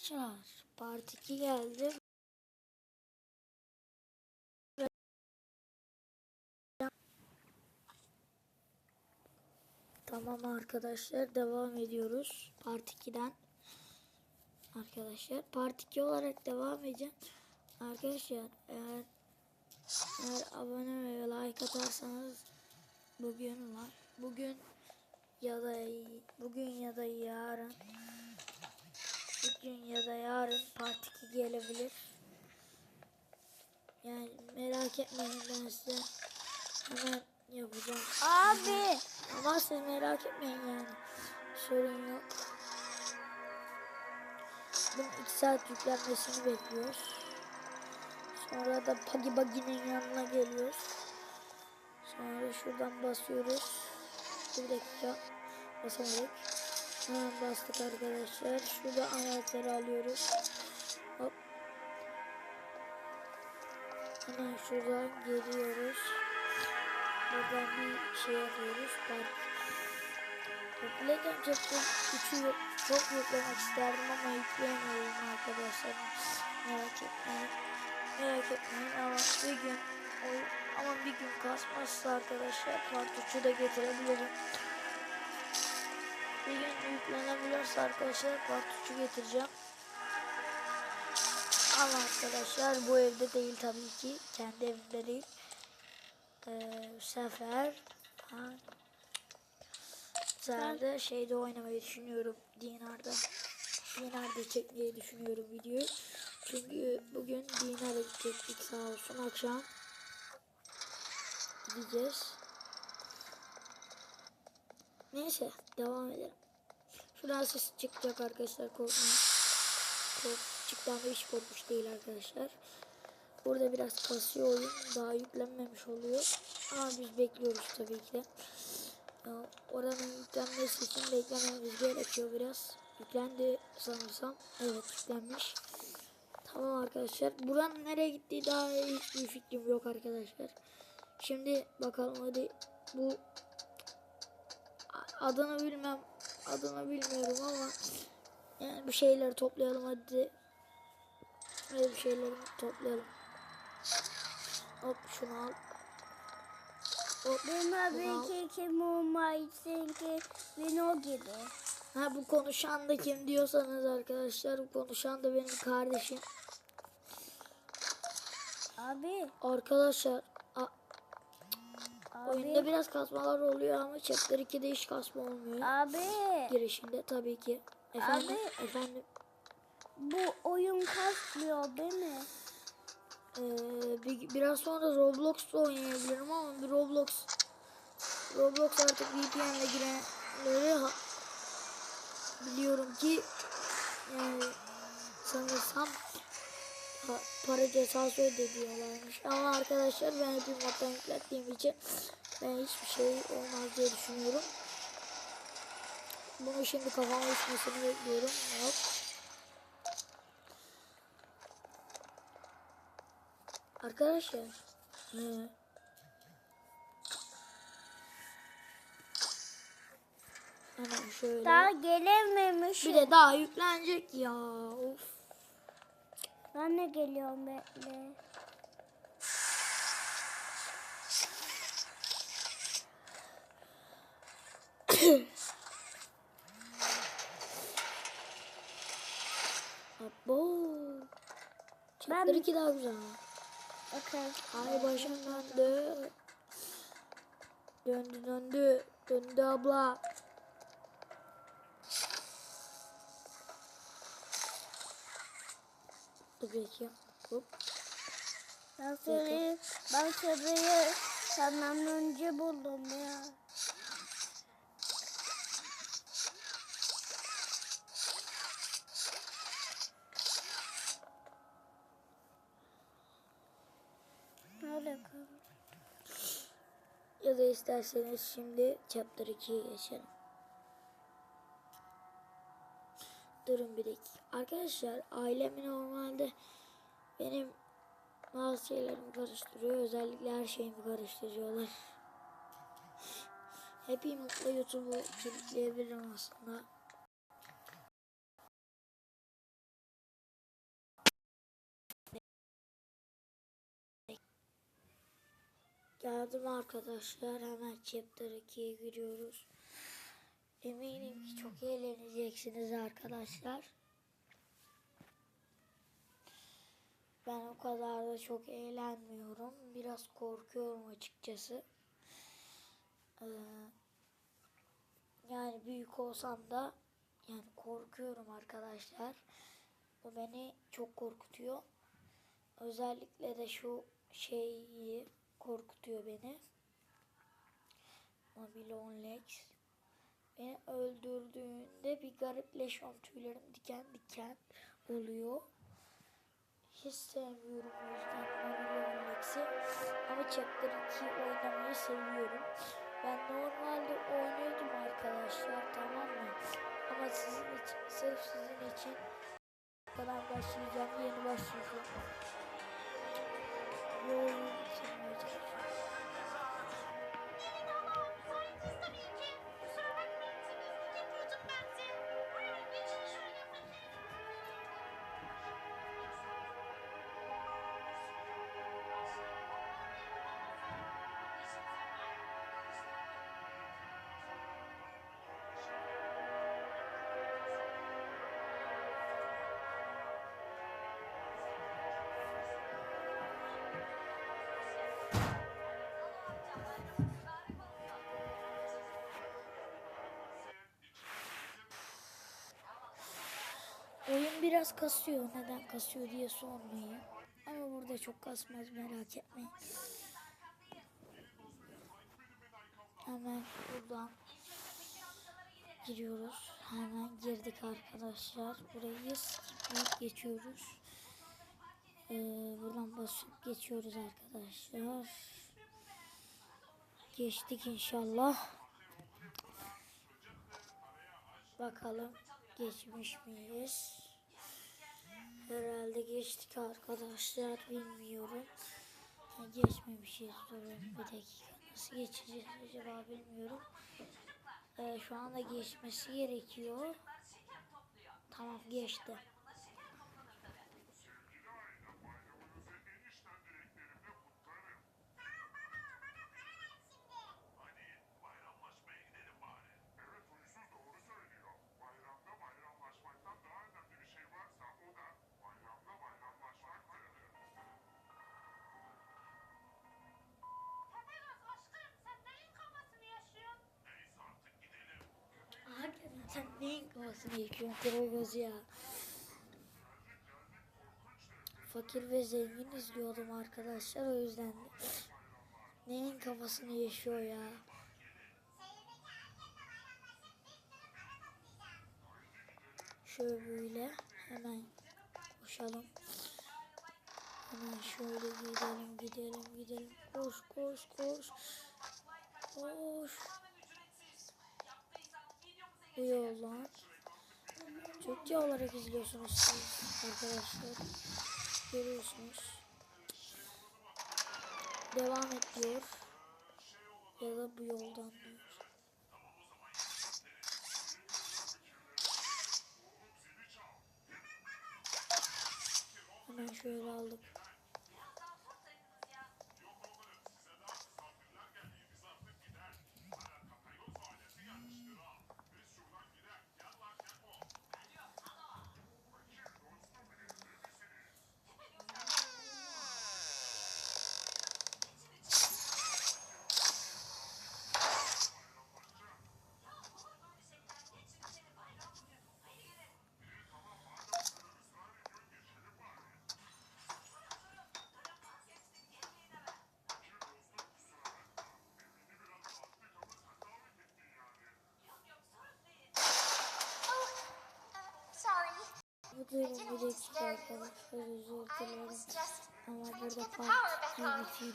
Arkadaşlar part 2 geldi. Tamam arkadaşlar devam ediyoruz part 2'den. Arkadaşlar part 2 olarak devam edeceğim. Arkadaşlar eğer, eğer abone ve like atarsanız bugün var. Bugün ya da bugün ya da yarın bugün ya da yarın part 2 gelebilir. Yani merak etmeyin ben size hemen yapacağım. Abi. Ama siz merak etmeyin yani. Sorun yok. Bunun 2 saat yüklenmesini bekliyoruz. Sonra da Pagi Bagi'nin yanına geliyoruz. Sonra şuradan basıyoruz. Bir dakika. Basamadık. Hemen bastık arkadaşlar. Şurada anahtarı alıyoruz. Hop. Hemen şuradan geliyoruz. Buradan bir şey alıyoruz. Bak. Yükleyken çok üçü yok. Çok yüklemek isterdim ama yükleyemiyorum arkadaşlar. Merak etmeyin. Merak etmeyin ama bir gün ama bir gün kasmazsa arkadaşlar part 3'ü de getirebilirim. Bir gün yüklenebilirse arkadaşlar 3'ü getireceğim. Ama arkadaşlar bu evde değil tabii ki. Kendi evimde değil. Ee, bu sefer ha, bu sefer de şeyde oynamayı düşünüyorum. Dinar'da. Dinar'da çekmeyi düşünüyorum videoyu. Çünkü bugün Dinar'a gidecektik sağ olsun akşam. Gideceğiz. Neyse devam edelim. Şuradan ses çıkacak arkadaşlar korkmayın. Kork, hiç korkmuş değil arkadaşlar. Burada biraz kasıyor oyun. Daha yüklenmemiş oluyor. Ama biz bekliyoruz tabii ki de. Oranın yüklenmesi için beklememiz gerekiyor biraz. Yüklendi sanırsam. Evet yüklenmiş. Tamam arkadaşlar. Buranın nereye gittiği daha hiçbir fikrim yok arkadaşlar. Şimdi bakalım hadi bu adını bilmem adını bilmiyorum ama yani bir şeyler toplayalım hadi. Hadi bir şeyleri toplayalım. Hop şunu al. Hop Benim bunu al. abi ki kim olmayısın ki ben o gibi. Ha bu konuşan da kim diyorsanız arkadaşlar bu konuşan da benim kardeşim. Abi. Arkadaşlar Abi. oyunda biraz kasmalar oluyor ama Chapter 2'de hiç kasma olmuyor. Abi. Girişinde tabii ki. Efendim, efendim. Bu oyun kasmıyor değil mi? Ee, bir, biraz sonra Roblox'ta oynayabilirim ama bir Roblox Roblox artık VPN'le girenleri biliyorum ki yani sanırsam pa- para cezası ödediyorlarmış. Ama arkadaşlar ben hep moddan yüklettiğim için ben hiçbir şey olmaz diye düşünüyorum. Bunu şimdi kafama uçmasını bekliyorum. Hop. Arkadaşlar. He. Hemen şöyle. Daha gelememiş. Bir de daha yüklenecek ya. Of. Ben de geliyorum bekle. Abo. Ben- Chapter 2 daha güzel. Okey. Ay başım döndü. Döndü döndü. Döndü abla. Dur peki. Hop. Ben seni, ben seni senden önce buldum ya. Nerede kaldı? Ya da isterseniz şimdi chapter 2'ye geçelim. Durun bir dakika. Arkadaşlar ailemi normalde benim bazı şeylerimi karıştırıyor. Özellikle her şeyimi karıştırıyorlar. Happy Mutlu YouTube'u kilitleyebilirim aslında. Geldim arkadaşlar. Hemen chapter 2'ye giriyoruz. Eminim ki çok eğleneceksiniz arkadaşlar. Ben o kadar da çok eğlenmiyorum. Biraz korkuyorum açıkçası. Ee, yani büyük olsam da yani korkuyorum arkadaşlar. Bu beni çok korkutuyor. Özellikle de şu şeyi korkutuyor beni. Babylon Lex. Beni öldürdüğünde bir garipleşiyorum. Tüylerim diken diken oluyor. Hiç sevmiyorum o yüzden Babylon Lex'i. Ama Chapter 2 oynamayı seviyorum. Ben normalde oynuyordum arkadaşlar tamam mı? Ama sizin için, sırf sizin için kadar başlayacağım. Yeni başlayacağım. Bu oyunu bitirmeyeceğim. Biraz kasıyor. Neden kasıyor diye sormayın. Ama burada çok kasmaz merak etmeyin. Hemen buradan giriyoruz. Hemen girdik arkadaşlar. Burayı skipleyip geçiyoruz. Ee, buradan basıp geçiyoruz arkadaşlar. Geçtik inşallah. Bakalım geçmiş miyiz? Herhalde geçtik arkadaşlar bilmiyorum. Ha, geçmemişiz durun bir dakika. Nasıl geçeceğiz acaba bilmiyorum. Ee, şu anda geçmesi gerekiyor. Tamam geçti. Sen neyin kafasını yıkıyorsun Tepegöz ya? Fakir ve zengin izliyordum arkadaşlar o yüzden de. Neyin kafasını yaşıyor ya? Şöyle böyle hemen koşalım. Hemen şöyle gidelim gidelim gidelim. Koş koş koş. Koş. Bu yoldan. Türkçe olarak izliyorsunuz siz arkadaşlar. Görüyorsunuz. Devam et diyor. Ya da bu yoldan diyor. Hemen şöyle aldık. Bir dakika arkadaşlar özür dilerim. Ama burada get the